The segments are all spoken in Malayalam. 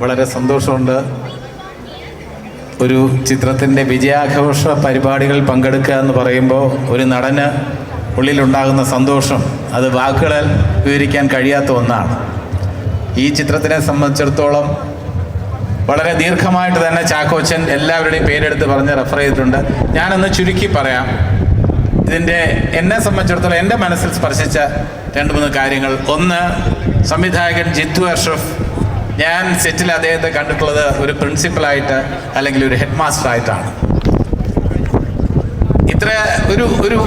വളരെ സന്തോഷമുണ്ട്. ഒരു ചിത്രത്തിന്റെ വിജയാഘോഷ പരിപാടികൾ പങ്കെടുക്കുക എന്ന് പറയുമ്പോൾ ഒരു നടന് ഉള്ളിലുണ്ടാകുന്ന സന്തോഷം അത് വാക്കുകളിൽ വിവരിക്കാൻ കഴിയാത്ത ഒന്നാണ്. ഈ ചിത്രത്തിനെ സംബന്ധിച്ചിടത്തോളം വളരെ ദീർഘമായിട്ട് തന്നെ ചാക്കോച്ചൻ എല്ലാവരുടെയും പേരെടുത്ത് പറഞ്ഞ് റെഫർ ചെയ്തിട്ടുണ്ട്. ഞാനൊന്ന് ചുരുക്കി പറയാം. ഇതിന്റെ എന്നെ സംബന്ധിച്ചിടത്തോളം എന്റെ മനസ്സിൽ സ്പർശിച്ച രണ്ട് മൂന്ന് കാര്യങ്ങൾ. ഒന്ന് സംവിധായകൻ ജിത്തു അഷ്റഫ് ഞാൻ സെറ്റിൽ അദ്ദേഹത്തെ കണ്ടിട്ടുള്ളത് ഒരു പ്രിൻസിപ്പലായിട്ട് അല്ലെങ്കിൽ ഒരു ഹെഡ് മാസ്റ്റർ ആയിട്ടാണ്. ഇത്ര ഒരു ഒരു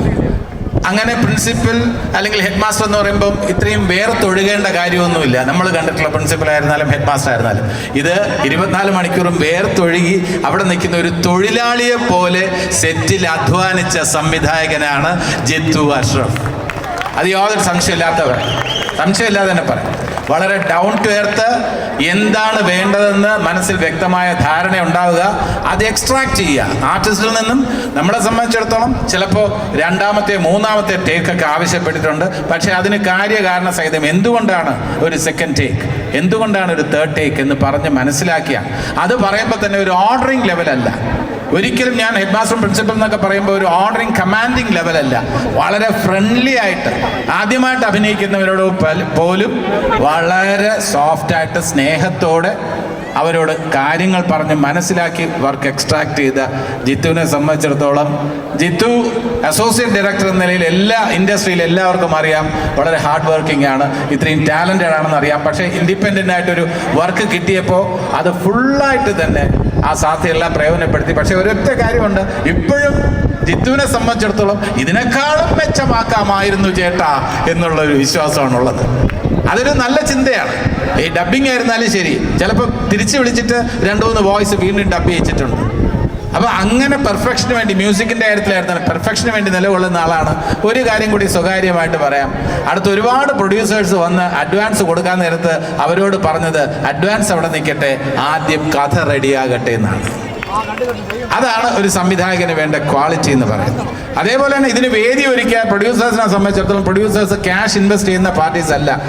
അങ്ങനെ പ്രിൻസിപ്പൽ അല്ലെങ്കിൽ ഹെഡ് മാസ്റ്റർ എന്ന് പറയുമ്പം ഇത്രയും വേറെ വേർത്തൊഴുകേണ്ട കാര്യമൊന്നുമില്ല. നമ്മൾ കണ്ടിട്ടുള്ള പ്രിൻസിപ്പൽ ആയിരുന്നാലും ഹെഡ് മാസ്റ്റർ ആയിരുന്നാലും. ഇത് ഇരുപത്തിനാല് മണിക്കൂറും വേറെ വേർത്തൊഴുകി അവിടെ നിൽക്കുന്ന ഒരു തൊഴിലാളിയെ പോലെ സെറ്റിൽ അധ്വാനിച്ച സംവിധായകനാണ് ജിത്തു അഷ്റഫ്. അത് യാതൊരു സംശയമില്ലാത്തവർ സംശയമില്ലാതെ തന്നെ പറയാം. വളരെ ഡൗൺ ടു എർത്ത് എന്താണ് വേണ്ടതെന്ന് മനസ്സിൽ വ്യക്തമായ ധാരണ ഉണ്ടാവുക. അത് എക്സ്ട്രാക്ട് ചെയ്യുക. ആർട്ടിസ്റ്റിൽ നിന്നും നമ്മളെ സംബന്ധിച്ചിടത്തോളം ചിലപ്പോൾ രണ്ടാമത്തെ മൂന്നാമത്തെ ടേക്കൊക്കെ ആവശ്യപ്പെട്ടിട്ടുണ്ട്. പക്ഷേ അതിന് കാര്യകാരണ സഹിതം എന്തുകൊണ്ടാണ് ഒരു സെക്കൻഡ് ടേക്ക് എന്തുകൊണ്ടാണ് ഒരു തേർഡ് ടേക്ക് എന്ന് പറഞ്ഞ് മനസ്സിലാക്കിയ? അത് പറയുമ്പോൾ തന്നെ ഒരു ഓർഡറിങ് ലെവലല്ല ഒരിക്കലും ഞാൻ ഹെഡ് മാസ്റ്റർ പ്രിൻസിപ്പൽ എന്നൊക്കെ പറയുമ്പോൾ ഒരു ഓർഡറിങ് കമാൻഡിങ് ലെവലല്ല വളരെ ഫ്രണ്ട്ലി ആയിട്ട് ആദ്യമായിട്ട് അഭിനയിക്കുന്നവരോട് പോലും വളരെ സോഫ്റ്റായിട്ട് സ്നേഹത്തോടെ അവരോട് കാര്യങ്ങൾ പറഞ്ഞ് മനസ്സിലാക്കി വർക്ക് എക്സ്ട്രാക്ട് ചെയ്ത ജിത്തുവിനെ സംബന്ധിച്ചിടത്തോളം ജിത്തു അസോസിയേറ്റ് ഡയറക്ടർ എന്ന നിലയിൽ എല്ലാ ഇൻഡസ്ട്രിയിൽ എല്ലാവർക്കും അറിയാം. വളരെ ഹാർഡ് വർക്കിംഗ് ആണ്. ഇത്രയും ടാലന്റഡ് ആണെന്ന് അറിയാം. പക്ഷേ ഇൻഡിപെൻഡന്റ് ആയിട്ടൊരു വർക്ക് കിട്ടിയപ്പോൾ അത് ഫുള്ളായിട്ട് തന്നെ ആ സാധ്യതയെല്ലാം പ്രയോജനപ്പെടുത്തി. പക്ഷേ ഒരൊറ്റ കാര്യമുണ്ട്. ഇപ്പോഴും ജിത്തുവിനെ സംബന്ധിച്ചിടത്തോളം ഇതിനേക്കാളും മെച്ചമാക്കാമായിരുന്നു ചേട്ടാ എന്നുള്ളൊരു വിശ്വാസമാണുള്ളത്. അതൊരു നല്ല ചിന്തയാണ്. ഈ ഡബ്ബിങ് ആയിരുന്നാലും ശരി. ചിലപ്പോൾ തിരിച്ച് വിളിച്ചിട്ട് രണ്ട് മൂന്ന് വോയിസ് വീണ്ടും ഡബ് ചെയ്യിച്ചിട്ടുണ്ട്. അപ്പൊ അങ്ങനെ പെർഫെക്ഷന് വേണ്ടി മ്യൂസിക്കിന്റെ കാര്യത്തിലായിരുന്നാലും പെർഫെക്ഷന് വേണ്ടി നിലകൊള്ളുന്ന ആളാണ്. ഒരു കാര്യം കൂടി സ്വകാര്യമായിട്ട് പറയാം. അടുത്ത ഒരുപാട് പ്രൊഡ്യൂസേഴ്സ് വന്ന് അഡ്വാൻസ് കൊടുക്കാൻ നേരത്ത് അവരോട് പറഞ്ഞത് അഡ്വാൻസ് അവിടെ നിൽക്കട്ടെ ആദ്യം കഥ റെഡിയാകട്ടെ എന്നാണ്. അതാണ് ഒരു സംവിധായകന് വേണ്ട ക്വാളിറ്റി എന്ന് പറയുന്നത്. അതേപോലെ തന്നെ ഇതിന് വേദി ഒരുക്കിയ പ്രൊഡ്യൂസേഴ്സിനെ സംബന്ധിച്ചിടത്തോളം പ്രൊഡ്യൂസേഴ്സ് ക്യാഷ് ഇൻവെസ്റ്റ് ചെയ്യുന്ന പാർട്ടീസ് അല്ല.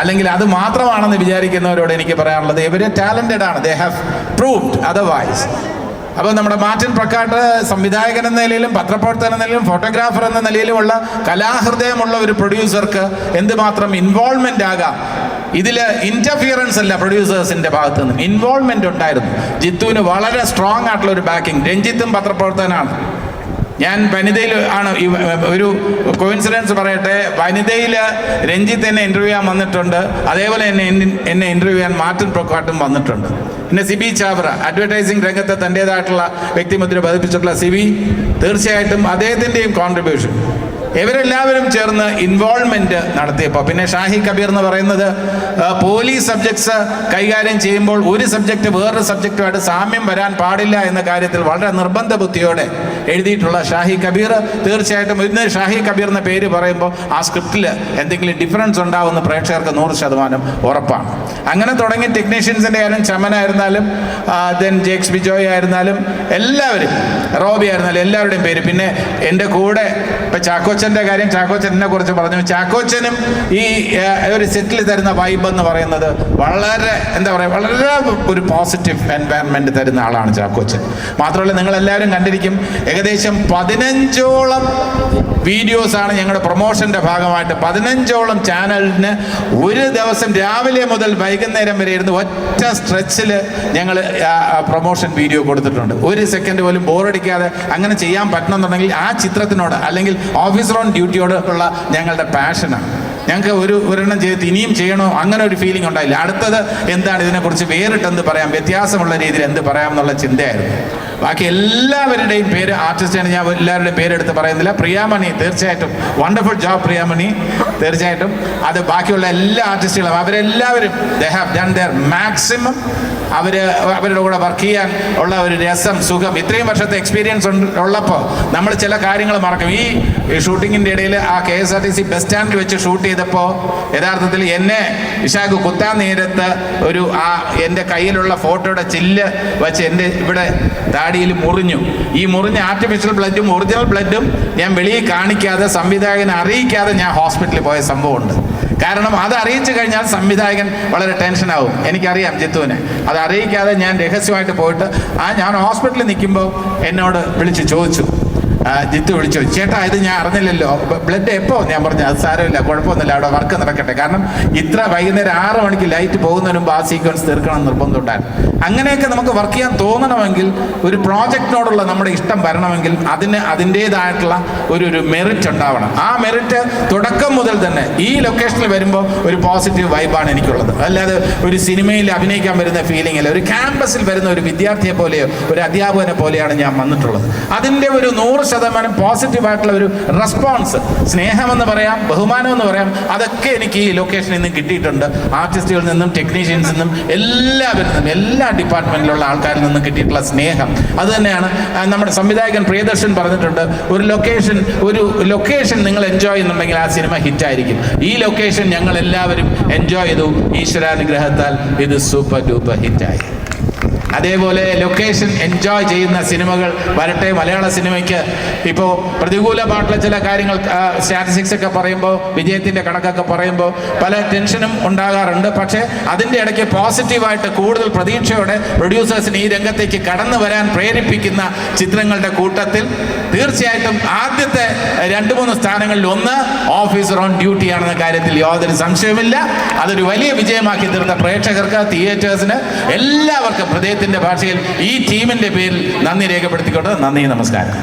അല്ലെങ്കിൽ അത് മാത്രമാണെന്ന് വിചാരിക്കുന്നവരോട് എനിക്ക് പറയാനുള്ളത് ഇവർ ടാലന്റഡ് ആണ്. ദേ ഹാവ് പ്രൂവ്ഡ് അതർവൈസ് അപ്പോൾ നമ്മുടെ മാർട്ടിൻ പ്രക്കാട്ട് സംവിധായകൻ എന്ന നിലയിലും പത്രപ്രവർത്തകൻ എന്ന നിലയിലും ഫോട്ടോഗ്രാഫർ എന്ന നിലയിലുമുള്ള കലാഹൃദയമുള്ള ഒരു പ്രൊഡ്യൂസർക്ക് എന്തുമാത്രം ഇൻവോൾവ്മെന്റ് ആകാം? ഇതിൽ ഇന്റർഫിയറൻസ് അല്ല പ്രൊഡ്യൂസേഴ്സിന്റെ ഭാഗത്ത് നിന്ന് ഇൻവോൾവ്മെന്റ് ഉണ്ടായിരുന്നു. ജിത്തുവിന് വളരെ സ്ട്രോങ് ആയിട്ടുള്ള ഒരു ബാക്കിംഗ് രഞ്ജിത്തും പത്രപ്രവർത്തകനാണ്. ഞാൻ വനിതയിൽ ആണ് ഒരു കോയിൻസിഡൻസ് പറയട്ടെ. വനിതയിൽ രഞ്ജിത്ത് എന്നെ ഇന്റർവ്യൂ ചെയ്യാൻ വന്നിട്ടുണ്ട്. അതേപോലെ എന്നെ എന്നെ- ഇന്റർവ്യൂ ചെയ്യാൻ മാർട്ടിൻ പ്രൊക്കാട്ടും വന്നിട്ടുണ്ട്. പിന്നെ സിബി ചാബ്ര അഡ്വർടൈസിംഗ് രംഗത്തെ തന്റേതായിട്ടുള്ള വ്യക്തിമുദ്ര പതിപ്പിച്ചിട്ടുള്ള സിബി തീർച്ചയായിട്ടും അദ്ദേഹത്തിന്റെയും കോൺട്രിബ്യൂഷൻ ഇവരെല്ലാവരും ചേർന്ന് ഇൻവോൾവ്മെന്റ് നടത്തിയപ്പോൾ പിന്നെ ഷാഹി കബീർ എന്ന് പറയുന്നത് പോലീസ് സബ്ജക്ട്സ് കൈകാര്യം ചെയ്യുമ്പോൾ ഒരു സബ്ജക്റ്റ് വേറൊരു സബ്ജക്റ്റുമായിട്ട് സാമ്യം വരാൻ പാടില്ല എന്ന കാര്യത്തിൽ വളരെ നിർബന്ധ ബുദ്ധിയോടെ എഴുതിയിട്ടുള്ള ഷാഹി കബീർ. തീർച്ചയായിട്ടും ഇന്ന് ഷാഹി കബീർ എന്ന പേര് പറയുമ്പോൾ ആ സ്ക്രിപ്റ്റിൽ എന്തെങ്കിലും ഡിഫറൻസ് ഉണ്ടാവുന്ന പ്രേക്ഷകർക്ക് നൂറ് ശതമാനം ഉറപ്പാണ്. അങ്ങനെ തുടങ്ങി ടെക്നീഷ്യൻസിന്റെ ആയാലും ചമനായിരുന്നാലും ദെൻ ജേക്സ് ബിജോയ് ആയിരുന്നാലും എല്ലാവരും റോബി ആയിരുന്നാലും എല്ലാവരുടെയും പേര്. പിന്നെ എന്റെ കൂടെ ഇപ്പം ചാക്കോച്ചന്റെ കാര്യം ചാക്കോച്ചനെ കുറിച്ച് പറഞ്ഞു. ചാക്കോച്ചനും ഈ ഒരു സെറ്റിൽ തരുന്ന വൈബ് എന്ന് പറയുന്നത് വളരെ എന്താ പറയുക വളരെ ഒരു പോസിറ്റീവ് എൻവയൺമെന്റ് തരുന്ന ആളാണ് ചാക്കോച്ചൻ. മാത്രമല്ല നിങ്ങളെല്ലാവരും കണ്ടിരിക്കും ഏകദേശം പതിനഞ്ചോളം വീഡിയോസാണ് ഞങ്ങളുടെ പ്രൊമോഷന്റെ ഭാഗമായിട്ട് പതിനഞ്ചോളം ചാനലിന് ഒരു ദിവസം രാവിലെ മുതൽ വൈകുന്നേരം വരെ ഇരുന്ന് ഒറ്റ സ്ട്രെച്ചിൽ ഞങ്ങൾ പ്രൊമോഷൻ വീഡിയോ കൊടുത്തിട്ടുണ്ട്. ഒരു സെക്കൻഡ് പോലും ബോറടിക്കാതെ അങ്ങനെ ചെയ്യാൻ പറ്റണമെന്നുണ്ടെങ്കിൽ ആ ചിത്രത്തിനോട് അല്ലെങ്കിൽ ഓഫീസർ ഓൺ ഡ്യൂട്ടിയോട് ഉള്ള ഞങ്ങളുടെ പാഷനാണ് ഞങ്ങൾക്ക് ഒരു ഒരെണ്ണം ചെയ്ത് ഇനിയും ചെയ്യണോ? അങ്ങനെ ഒരു ഫീലിംഗ് ഉണ്ടായില്ല. അടുത്തത് എന്താണ് ഇതിനെക്കുറിച്ച് വേറിട്ടെന്ത് പറയാം? വ്യത്യാസമുള്ള രീതിയിൽ എന്ത് പറയാം എന്നുള്ള ചിന്തയായിരുന്നു. ബാക്കി എല്ലാവരുടെയും പേര് ആർട്ടിസ്റ്റാണ് ഞാൻ എല്ലാവരുടെയും പേരെടുത്ത് പറയുന്നില്ല. പ്രിയാമണി തീർച്ചയായിട്ടും. Wonderful job Priyamani. തീർച്ചയായിട്ടും. അത് ബാക്കിയുള്ള എല്ലാ ആർട്ടിസ്റ്റുകളും അവരെല്ലാവരും they have done their maximum അവർ അവരുടെ കൂടെ വർക്ക് ചെയ്യാൻ ഉള്ള ഒരു രസം സുഖം. ഇത്രയും വർഷത്തെ എക്സ്പീരിയൻസ് ഉള്ളപ്പോൾ നമ്മൾ ചില കാര്യങ്ങൾ മറക്കും. ഈ ഷൂട്ടിങ്ങിന്റെ ഇടയിൽ ആ K S R T C bus സ്റ്റാൻഡിൽ വെച്ച് ഷൂട്ട് ചെയ്തപ്പോൾ യഥാർത്ഥത്തിൽ എന്നെ വിശാഖ് കുത്താൻ നേരത്ത് ഒരു ആ എന്റെ കയ്യിലുള്ള ഫോട്ടോയുടെ ചില്ല് വെച്ച് എന്റെ ഇവിടെ താടിയിൽ മുറിഞ്ഞു. ഈ മുറിഞ്ഞ ആർട്ടിഫിഷ്യൽ ബ്ലഡും ഒറിജിനൽ ബ്ലഡും ഞാൻ വെളിയിൽ കാണിക്കാതെ സംവിധായകനെ അറിയിക്കാതെ ഞാൻ ഹോസ്പിറ്റലിൽ പോയ സംഭവമുണ്ട്. കാരണം അത് അറിയിച്ചു കഴിഞ്ഞാൽ സംവിധായകൻ വളരെ ടെൻഷനാവും എനിക്കറിയാം ജിത്തുവിനെ. അത് അറിയിക്കാതെ ഞാൻ രഹസ്യമായിട്ട് പോയിട്ട് ആ ഞാൻ ഹോസ്പിറ്റലിൽ നിൽക്കുമ്പോൾ എന്നോട് വിളിച്ച് ചോദിച്ചു. ജിത്തു വിളിച്ചു. ചേട്ടാ ഇത് ഞാൻ അറിഞ്ഞില്ലല്ലോ. ബ്ലഡ് എപ്പോ? ഞാൻ പറഞ്ഞു അത് സാരമില്ല കുഴപ്പമൊന്നുമില്ല അവിടെ വർക്ക് നടക്കട്ടെ. കാരണം ഇത്ര വൈകുന്നേരം ആറ് മണിക്ക് ലൈറ്റ് പോകുന്നതിന് മുമ്പ് ആ സീക്വൻസ് തീർക്കണം നിർബന്ധമുണ്ടായിരുന്നു അങ്ങനെയൊക്കെ നമുക്ക് വർക്ക് ചെയ്യാൻ തോന്നണമെങ്കിൽ ഒരു പ്രോജക്റ്റിനോടുള്ള നമ്മുടെ ഇഷ്ടം വരണമെങ്കിൽ അതിന് അതിന്റെതായിട്ടുള്ള ഒരു ഒരു മെറിറ്റ് ഉണ്ടാവണം. ആ മെറിറ്റ് തുടക്കം മുതൽ തന്നെ ഈ ലൊക്കേഷനിൽ വരുമ്പോൾ ഒരു പോസിറ്റീവ് വൈബാണ് എനിക്കുള്ളത്. അല്ലാതെ ഒരു സിനിമയിൽ അഭിനയിക്കാൻ വരുന്ന ഫീലിംഗ് അല്ല. ഒരു ക്യാമ്പസിൽ വരുന്ന ഒരു വിദ്യാർത്ഥിയെ പോലെയോ ഒരു അധ്യാപകനെ പോലെയാണ് ഞാൻ വന്നിട്ടുള്ളത്. അതിന്റെ ഒരു നൂറ് ശതമാനം പോസിറ്റീവ് ആയിട്ടുള്ള ഒരു റെസ്പോൺസ് സ്നേഹമെന്ന് പറയാം ബഹുമാനം എന്ന് പറയാം അതൊക്കെ എനിക്ക് ഈ ലൊക്കേഷനിൽ നിന്ന് കിട്ടിയിട്ടുണ്ട്. ആർട്ടിസ്റ്റുകളിൽ നിന്നും ടെക്നീഷ്യൻസിൽ നിന്നും എല്ലാവരിൽ നിന്നും എല്ലാ ഡിപ്പാർട്ട്മെന്റിലുള്ള ആൾക്കാരിൽ നിന്നും കിട്ടിയിട്ടുള്ള സ്നേഹം. അത് തന്നെയാണ് നമ്മുടെ സംവിധായകൻ പ്രിയദർശൻ പറഞ്ഞിട്ടുണ്ട് ഒരു ലൊക്കേഷൻ ഒരു ലൊക്കേഷൻ നിങ്ങൾ എൻജോയ് ചെയ്യുന്നുണ്ടെങ്കിൽ ആ സിനിമ ഹിറ്റായിരിക്കും ഈ ലൊക്കേഷൻ ഞങ്ങൾ എല്ലാവരും എൻജോയ് ചെയ്തു. ഈശ്വരാനുഗ്രഹത്താൽ ഇത് സൂപ്പർ ഡൂപ്പർ ഹിറ്റായി അതേപോലെ ലൊക്കേഷൻ എൻജോയ് ചെയ്യുന്ന സിനിമകൾ വരട്ടെ മലയാള സിനിമയ്ക്ക്. ഇപ്പോൾ പ്രതികൂലമായിട്ടുള്ള ചില കാര്യങ്ങൾ സ്റ്റാറ്റിസ്റ്റിക്സ് ഒക്കെ പറയുമ്പോൾ വിജയത്തിന്റെ കണക്കൊക്കെ പറയുമ്പോൾ പല ടെൻഷനും ഉണ്ടാകാറുണ്ട്. പക്ഷേ അതിന്റെ ഇടയ്ക്ക് പോസിറ്റീവായിട്ട് കൂടുതൽ പ്രതീക്ഷയോടെ പ്രൊഡ്യൂസേഴ്സിന് ഈ രംഗത്തേക്ക് കടന്നു വരാൻ പ്രേരിപ്പിക്കുന്ന ചിത്രങ്ങളുടെ കൂട്ടത്തിൽ തീർച്ചയായിട്ടും ആദ്യത്തെ രണ്ട് മൂന്ന് സ്ഥാനങ്ങളിൽ ഒന്ന് ഓഫീസർ ഓൺ ഡ്യൂട്ടി ആണെന്ന കാര്യത്തിൽ യാതൊരു സംശയമില്ല അതൊരു വലിയ വിജയമാക്കി തീർത്ത പ്രേക്ഷകർക്ക് തിയേറ്റേഴ്സിന് എല്ലാവർക്കും ഹൃദയത്തിന്റെ ഭാഷയിൽ ഈ ടീമിന്റെ പേരിൽ നന്ദി രേഖപ്പെടുത്തിക്കൊണ്ട് നന്ദി നമസ്കാരം.